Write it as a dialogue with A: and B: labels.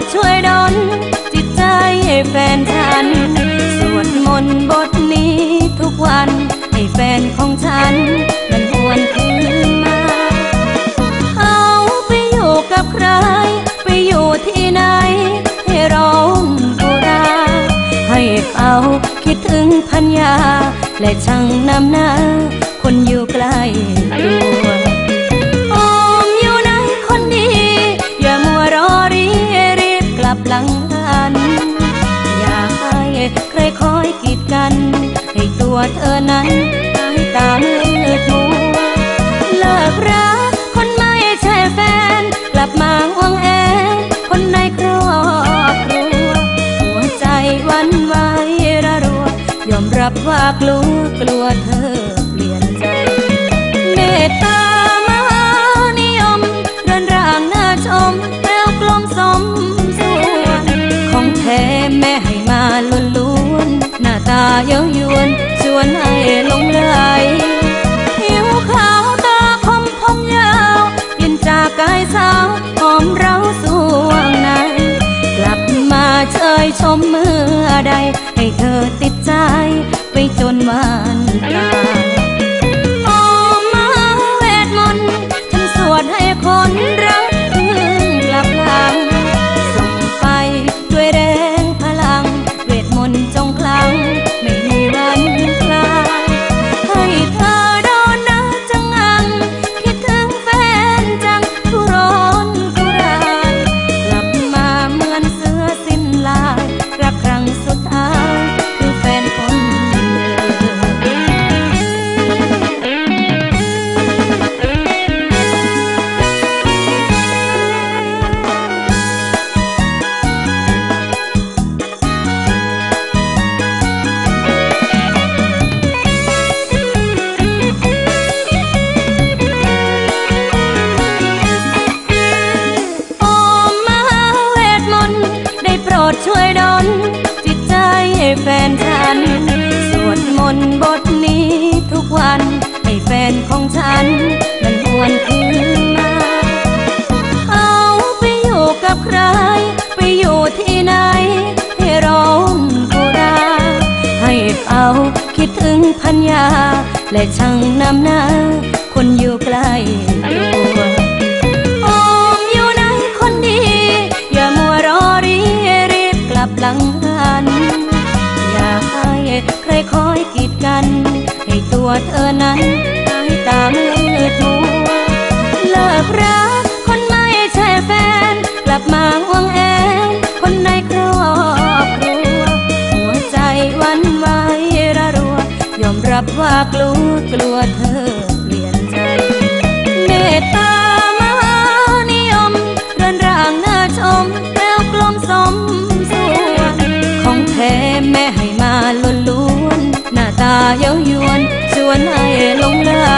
A: ดช่วยดลจิตใจให้แฟนฉัน สวดมนต์บทนี้ทุกวัน ให้แฟนของฉัน มันหวนคืนมา เอาไปอยู่กับใคร ไปอยู่ที่ไหน ให้ร้องกุรา ให้เป่าคิดถึงพัญญา และช่างน้ำหน้า เธอนั้นตายตามืดมัวเลิกรักคนไม่ใช่แฟน กลับมาห่วงแอนคนในครอบครัว หัวใจวันไหวระรัวยอมรับว่ากลัวกลัวเธอเปลี่ยนใจเมตตามหานิยมเรือนร่างน่าชมแล้วกลมสมส่วนของแท้แม่ให้มาล้วนล้วนๆหน้าตาเย้ายวน วนให้ลงไหลผิวขาวตาคมผมยาวเปลี่นจากกายสาวหอมเราสวงในกลับมาเชยชมเมื่อใด ให้เธอติดใจไปจนวันตาย ฉันนั้นหวนคืนมาเขาไปอยู่กับใคร ไปอยู่ที่ไหน ให้ร้องกุรา ให้เขาคิดถึงพัญญา และช่างนำหน้า คนอยู่ใกล้ตัวอมอยู่ไหนคนดี อย่ามัวรอรีรีบกลับหลังกันอย่าให้ใครคอยกีดกัน ให้ตัวเธอนั้น ตายตามืดมัวเลิกรักคนไม่ใช่แฟน กลับมาห่วงแอนคนในครอบครัว หัวใจวันไหวระรัวยอมรับว่ากลัวกลัวเธอเปลี่ยนใจเมตตามหานิยมเรือนร่างน่าชมแล้วกลมสมส่วนของแท้แม่ให้มาล้วนล้วนหน้าตาเย้ายวน วนให้หลงไหล